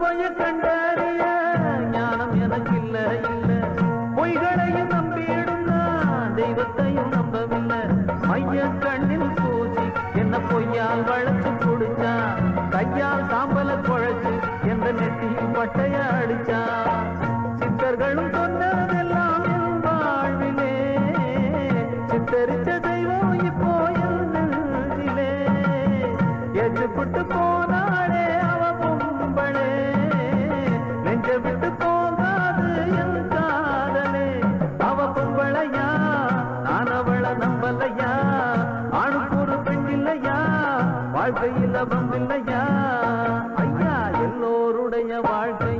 போய் கண்டறிய ஞானம் எனக்கு இல்ல. இல்ல பொய்களையும் நம்பிடும் நான் தெய்வத்தையும் நம்பவில்லை. மைய கண்ணில் பூசி என்ன பொய்யால் வளர்த்து கொடுத்தா கையால் சாம்பல குழைச்சு எந்த நெட்டியில் பட்டைய அடிச்சா? சித்தர்களும் சொன்னதெல்லாம் வாழ்விலே. சித்தரிச்ச தெய்வம் இப்போ என் நெஞ்சிலே. எதிர்பட்டு போன வாழ்க்கையில வந்தில்லையா? ஐயா எல்லோருடைய வாழ்க்கை